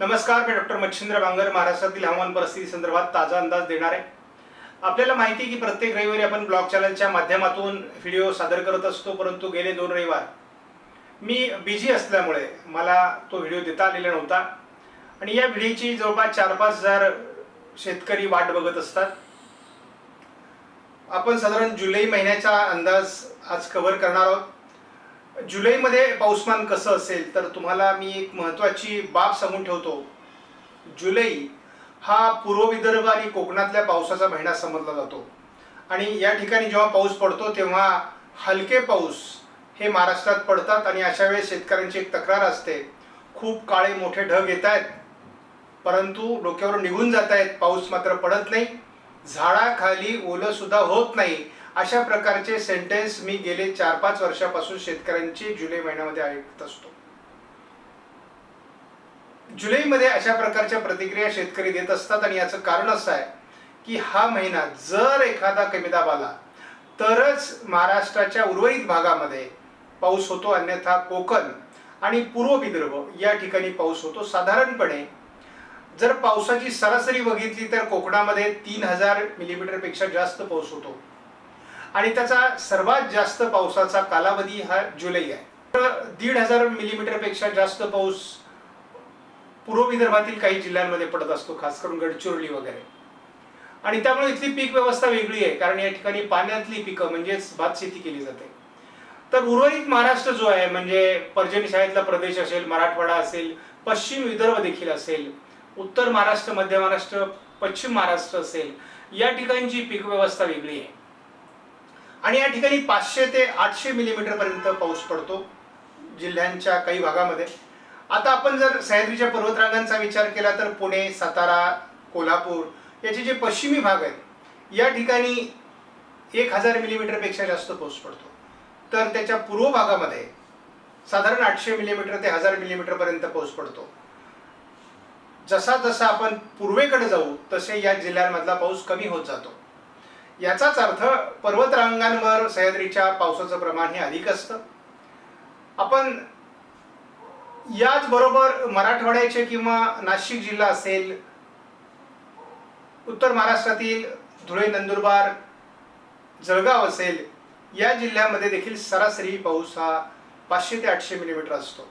नमस्कार मी डॉक्टर मच्छिंद्र बांगर महाराष्ट्रातील हवामान परिस्थिती संदर्भात ताजा अंदाज देणार. आहे आपल्याला माहिती आहे की प्रत्येक रविवारी आपण ब्लॉग चॅनलच्या माध्यमातून व्हिडिओ सादर करत असतो परंतु गेले दोन रविवार. मी बिझी असल्यामुळे मला तो व्हिडिओ देता आलेला नव्हता. आणि या व्हिडिओची जवळपास चार पाच हजार शेतकरी वाट बघत असतात. आपण साधारण जुलै महिन्याचा अंदाज आज कव्हर करणार आहोत. जुलैमध्ये पाऊसमान कसं असेल तर तुम्हाला मी एक महत्त्वाची बाब सांगून ठेवतो. जुलै हा पूर्व विदर्भ आणि कोकणातल्या पावसाचा महिना समजला जातो. आणि या ठिकाणी जेव्हा पाऊस पडतो तेव्हा हलके पाऊस हे महाराष्ट्रात पडतात आणि अशा वेळेस शेतकऱ्यांची एक तक्रार असते. खूप काळे मोठे ढग येत आहेत परंतु डोक्यावर निघून जात आहेत पाऊस मात्र पडत नाही. झाडाखाली ओलंसुद्धा होत नाही. अशा प्रकारचे सेंटेन्स मी गेले चार पाच वर्षापासून शेतकऱ्यांची जुलै महिन्यामध्ये ऐकत असतो. जुलैमध्ये अशा प्रकारच्या प्रतिक्रिया शेतकरी देत असतात आणि याचं कारण असं आहे की हा महिना जर एखादा कमी दाब आला तरच महाराष्ट्राच्या उर्वरित भागामध्ये पाऊस होतो अन्यथा कोकण आणि पूर्व विदर्भ या ठिकाणी पाऊस होतो साधारणपणे. जर पावसाची सरासरी बघितली तर कोकणामध्ये तीन हजार मिलीमीटरपेक्षा जास्त पाऊस होतो. आणि त्याचा सर्वात जास्त पावसाचा कालावधी हा जुलै आहे. तर दीड हजार मिलीमीटरपेक्षा जास्त पाऊस पूर्व विदर्भातील काही जिल्ह्यांमध्ये पडत असतो खास करून गडचिरोली वगैरे. आणि त्यामुळे इथली पीक व्यवस्था वेगळी आहे कारण या ठिकाणी पाण्यातली पिकं म्हणजेच भात शेती केली जाते. तर उर्वरित महाराष्ट्र जो आहे म्हणजे पर्जनशाळेतला प्रदेश असेल मराठवाडा असेल पश्चिम विदर्भ देखील असेल उत्तर महाराष्ट्र मध्य महाराष्ट्र पश्चिम महाराष्ट्र असेल या ठिकाणची पीक व्यवस्था वेगळी आहे. आणि या ठिकाणी पाचशे ते आठशे मिलीमीटर पर्यंत पाऊस पडतो जिल्ह्यांच्या काही भागामध्ये. आता आपण जर सह्याद्रीच्या पर्वतरांगांचा विचार केला तर पुणे सातारा कोल्हापूर याचे जे पश्चिमी भाग आहेत या ठिकाणी एक हजार मिलीमीटरपेक्षा जास्त पाऊस पडतो. तर त्याच्या पूर्व भागामध्ये साधारण आठशे मिलीमीटर ते हजार मिलीमीटरपर्यंत पाऊस पडतो. जसा जसा आपण पूर्वेकडे जाऊ तसे या जिल्ह्यांमधला पाऊस कमी होत जातो. याचाच अर्थ पर्वतरांगांवर सह्याद्रीच्या पावसाचं प्रमाण हे अधिक असतं. आपण याचबरोबर मराठवाड्याचे किंवा नाशिक जिल्हा असेल उत्तर महाराष्ट्रातील धुळे नंदुरबार जळगाव असेल या जिल्ह्यामध्ये देखील सरासरी पाऊस हा पाचशे ते आठशे मिलीमीटर असतो.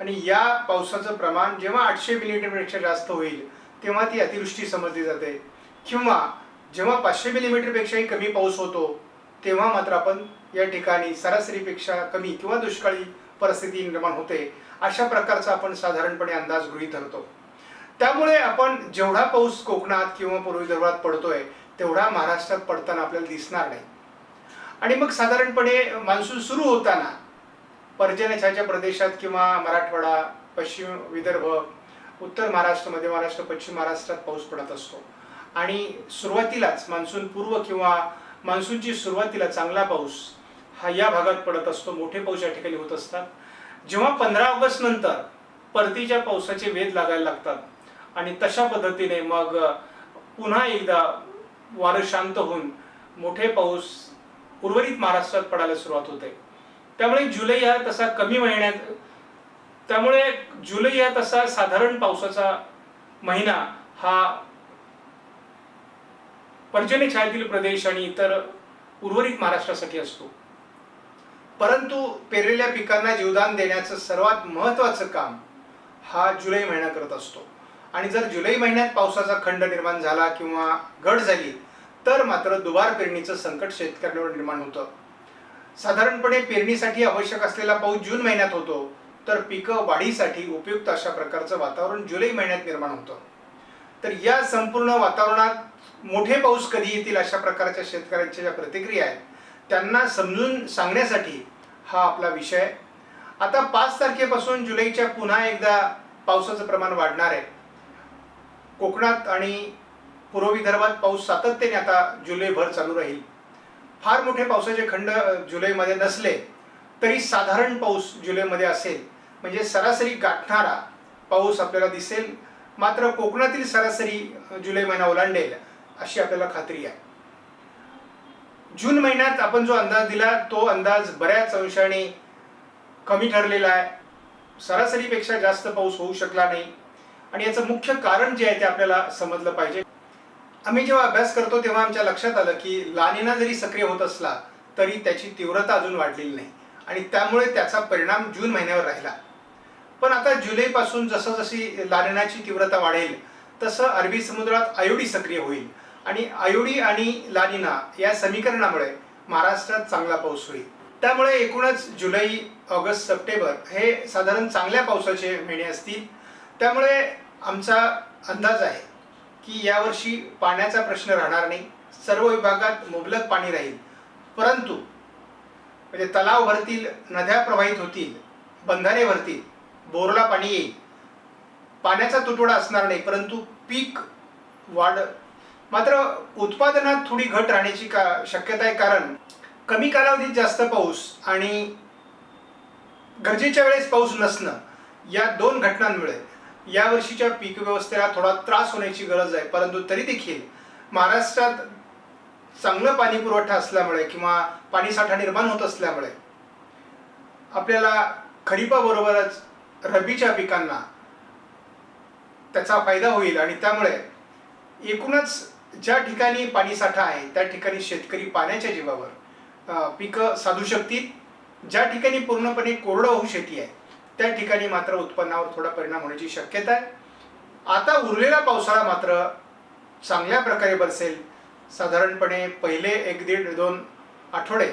आणि या पावसाचं प्रमाण जेव्हा आठशे मिलीमीटरपेक्षा जास्त होईल तेव्हा ती अतिवृष्टी समजली जाते. किंवा जेव्हा पाचशे मिलीमीटरपेक्षाही कमी पाऊस होतो तेव्हा मात्र आपण या ठिकाणी सरासरीपेक्षा कमी किंवा दुष्काळी परिस्थिती निर्माण होते अशा प्रकारचा आपण साधारणपणे अंदाज गृहीत धरतो. त्यामुळे आपण जेवढा पाऊस कोकणात किंवा पूर्वी विदर्भात पडतोय तेवढा महाराष्ट्रात पडताना आपल्याला दिसणार नाही. आणि मग साधारणपणे मान्सून सुरू होताना पर्जन्यछाच्या प्रदेशात किंवा मराठवाडा पश्चिम विदर्भ उत्तर महाराष्ट्रामध्ये महाराष्ट्र पश्चिम महाराष्ट्रात पाऊस पडत असतो. आणि सुरुवातीलाच मान्सून पूर्व किंवा मान्सूनची सुरुवातीला चांगला पाऊस हा या भागात पडत असतो. मोठे पाऊस या ठिकाणी होत असतात. जेव्हा पंधरा ऑगस्ट नंतर परतीच्या पावसाचे वेध लागायला लागतात आणि तशा पद्धतीने मग पुन्हा एकदा वारं शांत होऊन मोठे पाऊस उर्वरित महाराष्ट्रात पडायला सुरुवात होते. त्यामुळे जुलै हा तसा कमी महिन्यात त्यामुळे जुलै हा तसा साधारण पावसाचा महिना हा पर्जन्य छायातील प्रदेश आणि इतर उर्वरित महाराष्ट्रासाठी असतो. परंतु पेरलेल्या पिकांना जीवदान देण्याचं सर्वात महत्त्वाचं काम हा जुलै महिना करत असतो. आणि जर जुलै महिन्यात पावसाचा खंड निर्माण झाला किंवा घट झाली तर मात्र दुबार पेरणीचं संकट शेतकऱ्यांवर निर्माण होतं. साधारणपणे पेरणीसाठी आवश्यक असलेला पाऊस जून महिन्यात होतो तर पिकं वाढीसाठी उपयुक्त अशा प्रकारचं वातावरण जुलै महिन्यात निर्माण होतं. तर या संपूर्ण वातावरणात मोठे पाऊस कधी येतील अशा प्रकारच्या शेतकऱ्यांच्या ज्या प्रतिक्रिया आहेत त्यांना समजून सांगण्यासाठी हा आपला विषय आहे. आता पाच तारखेपासून जुलैच्या पुन्हा एकदा पावसाचं प्रमाण वाढणार आहे. कोकणात आणि पूर्व विदर्भात पाऊस सातत्याने आता जुलैभर चालू राहील. फार मोठे पावसाचे खंड जुलैमध्ये नसले तरी साधारण पाऊस जुलैमध्ये असेल. म्हणजे सरासरी गाठणारा पाऊस आपल्याला दिसेल. मात्र कोकणातील सरासरी जुलै महिना ओलांडेल अशी आपल्याला खात्री आहे. जून महिन्यात आपण जो अंदाज दिला तो अंदाज बऱ्याच अंशाने कमी ठरलेला आहे. सरासरीपेक्षा जास्त पाऊस होऊ शकला नाही. आणि याचं मुख्य कारण जे आहे ते आपल्याला समजलं पाहिजे. आम्ही जेव्हा अभ्यास करतो तेव्हा आमच्या लक्षात आलं की लानिना जरी सक्रिय होत असला तरी त्याची तीव्रता अजून वाढलेली नाही. आणि त्यामुळे त्याचा परिणाम जून महिन्यावर राहिला. पण आता जुलैपासून जसं जशी लानिनाची तीव्रता वाढेल तसं अरबी समुद्रात आयोडी सक्रिय होईल. आणि आयोडी आणि लालिना या समीकरणामुळे महाराष्ट्रात चांगला पाऊस होईल. त्यामुळे एकूणच जुलै ऑगस्ट सप्टेंबर हे साधारण चांगल्या पावसाचे महिने असतील. त्यामुळे आमचा अंदाज आहे की यावर्षी पाण्याचा प्रश्न राहणार नाही. सर्व विभागात मुबलक पाणी राहील. परंतु म्हणजे तलाव भरतील नद्या प्रवाहित होतील बंधारे भरतील बोरला पाणी येईल. पाण्याचा तुटवडा असणार नाही परंतु पीक वाढ मात्र उत्पादनात थोडी घट राहण्याची का शक्यता आहे. कारण कमी कालावधीत जास्त पाऊस आणि गरजेच्या वेळेस पाऊस नसणं या दोन घटनांमुळे यावर्षीच्या पीक व्यवस्थेला थोडा त्रास होण्याची गरज आहे. परंतु तरी देखील महाराष्ट्रात चांगलं पाणी पुरवठा असल्यामुळे किंवा पाणीसाठा निर्माण होत असल्यामुळे आपल्याला खरीपाबरोबरच रब्बीच्या पिकांना त्याचा फायदा होईल आणि त्यामुळे एकूणच ज्या ठिकाणी पाणी साठा आहे त्या ठिकाणी शेतकरी पाण्याच्या जीवावर पिकं साधू शकतील. ज्या ठिकाणी पूर्णपणे कोरडवाहू शेती आहे त्या ठिकाणी मात्र उत्पन्नावर थोडा परिणाम होण्याची शक्यता आहे. आता उरलेला पावसाळा मात्र चांगल्या प्रकारे बरसेल. साधारणपणे पहिले एक दीड दोन आठवडे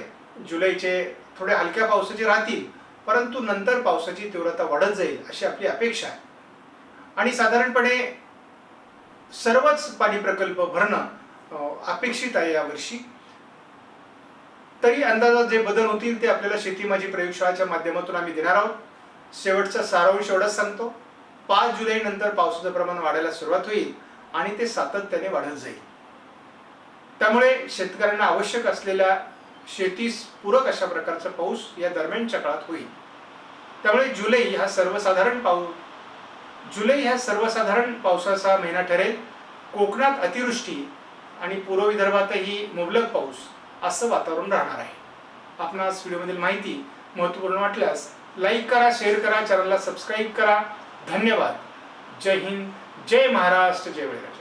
जुलैचे थोडे हलक्या पावसाचे राहतील. परंतु नंतर पावसाची तीव्रता वाढत जाईल अशी आपली अपेक्षा आहे. आणि साधारणपणे सर्वच पाणी प्रकल्प भरणं अपेक्षित आहे यावर्षी. तरी अंदाजात जे बदल होतील ते आपल्याला शेती माझी प्रयोगशाळाच्या माध्यमातून आम्ही देणार आहोत. शेवटचा सारांश एवढाच सांगतो. पाच जुलै नंतर पावसाचं प्रमाण वाढायला सुरुवात होईल आणि ते सातत्याने वाढत जाईल. त्यामुळे शेतकऱ्यांना आवश्यक असलेल्या शेतीस पूरक अशा प्रकारचा पाऊस या दरम्यानच्या काळात होईल. त्यामुळे जुलै हा सर्वसाधारण पाऊस जुलै ह्या सर्वसाधारण पावसाचा महिना ठरेल. कोकणात अतिवृष्टी आणि पूर्व विदर्भातही मुबलक पाऊस असं वातावरण राहणार आहे. आपणास व्हिडिओमधील माहिती महत्त्वपूर्ण वाटल्यास लाईक करा शेअर करा चॅनलला सबस्क्राईब करा. धन्यवाद. जय हिंद जय महाराष्ट्र जय वैराग